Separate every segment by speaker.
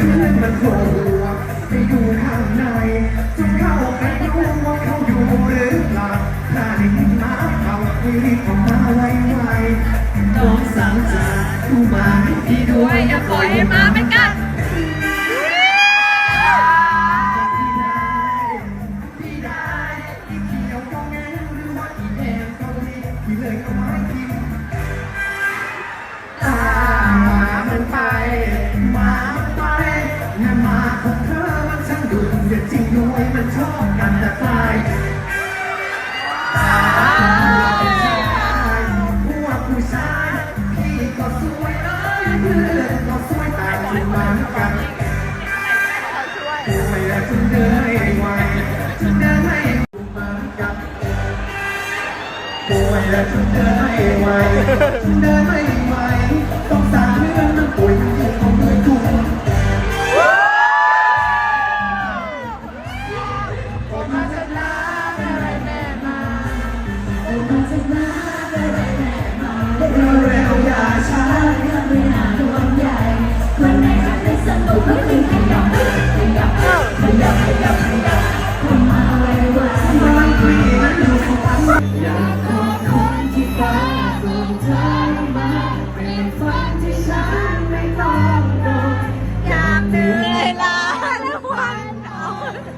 Speaker 1: พื่อนมันโผล่ไปอยู่ข้างในจงเข้าไปดูว่าเขาอยู่หรือเปล่าถ้าได้ยินมาเห่าให้รีบออกมาไวๆน้องสาวจ๋าดูหมาให้พี่ด้ว
Speaker 2: ยอย่าปล่อยให้มา
Speaker 1: เป็นกัด กันป่วยและจนเดินไม่ไหวจนเดินไม่เหมือนกับป่วยและจนเดินไม่ไหวจนเดิ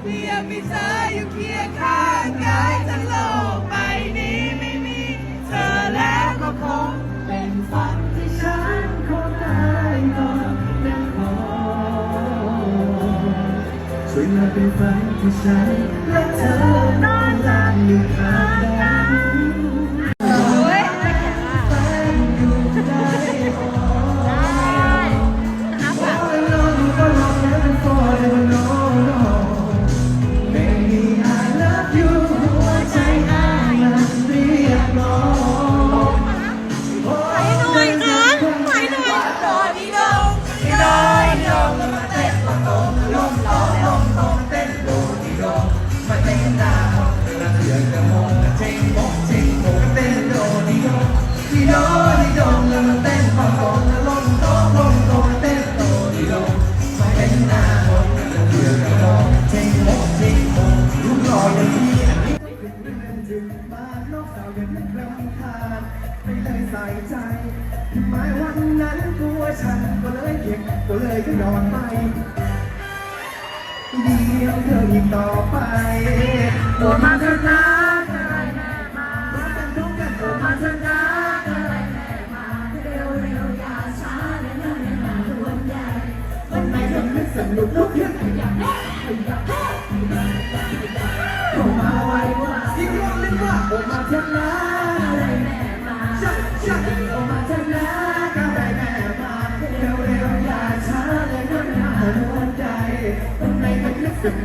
Speaker 1: เพี
Speaker 3: ยงมีเธออยู่เคียงข้างกายทั้งโลกใบนี้ไม่มี เธอแล้วก็คงเป็นฝันที่ฉันคงได้นอนและขอ
Speaker 1: ช่วยมาเป็นฝันที่ฉันและเธอนอนหลับอยู่ข้าง สาวยังไม่รำคาญไม่เลยใส่ใจทำไมวันนั้นกลัวฉันก็เลยเก็บก็เลยก็ยอมไปเดียวเธออีกต่อไปตัวมาเถอะนะอะไรแม่มารักกันทุกกันตัวมาเถอะนะอะไรแม่มา
Speaker 3: เร็วเร็วอย่าช้าและเนิ่นนานรวมใหญ่
Speaker 1: วันไหนทำให้สนุกลุกขึ้น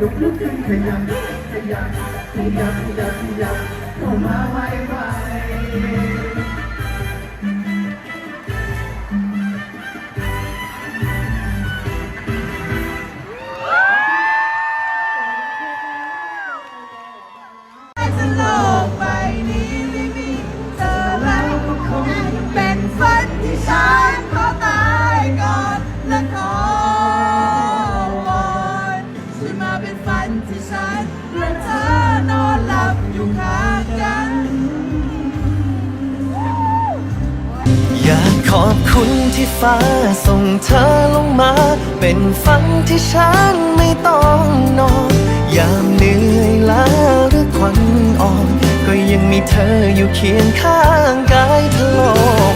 Speaker 1: ลุกลุกขึ้นขยับขยับขยับขยับขยับเข้ามาไว
Speaker 3: ขอบ
Speaker 4: คุณที่ฟ้าส่งเธอลงมา เป็นฝันที่ฉันไม่ต้องนอน ยามเหนื่อยล้าหรือควันอ่อน ก็ยังมีเธออยู่เคียงข้างกายทะโลก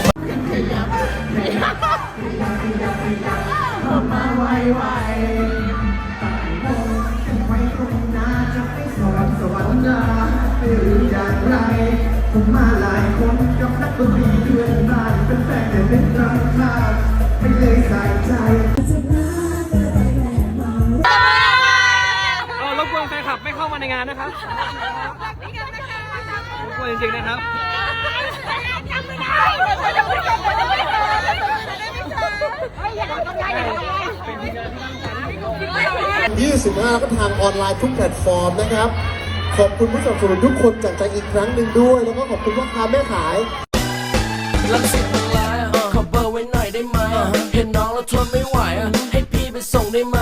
Speaker 1: ผมมาหลายคนกับนักดนตรีเพื่อนบ้านเป็นแฟนแต่เป็นรังคาไม่เลยใส่ใจ
Speaker 5: ก็รบกวนแฟนคลับไม่เข้ามาในงานนะครับรบกวนจริงๆนะครับ
Speaker 6: 25 ก็ทางออนไลน์ทุกแพลตฟอร์มนะครับ ขอบคุณผู้สนับสนุนทุกคนจากใจอีกครั้งหนึ่งด้วย แล้วก็ขอบคุณพ่อค้าแม่ขาย
Speaker 7: ลังสิตมันร้ายอะขอเบอร์ไว้หน่อยได้ไหมอะเห็นน้องแล้วทนไม่ไหวอะให้พี่ไปส่งได้ไหม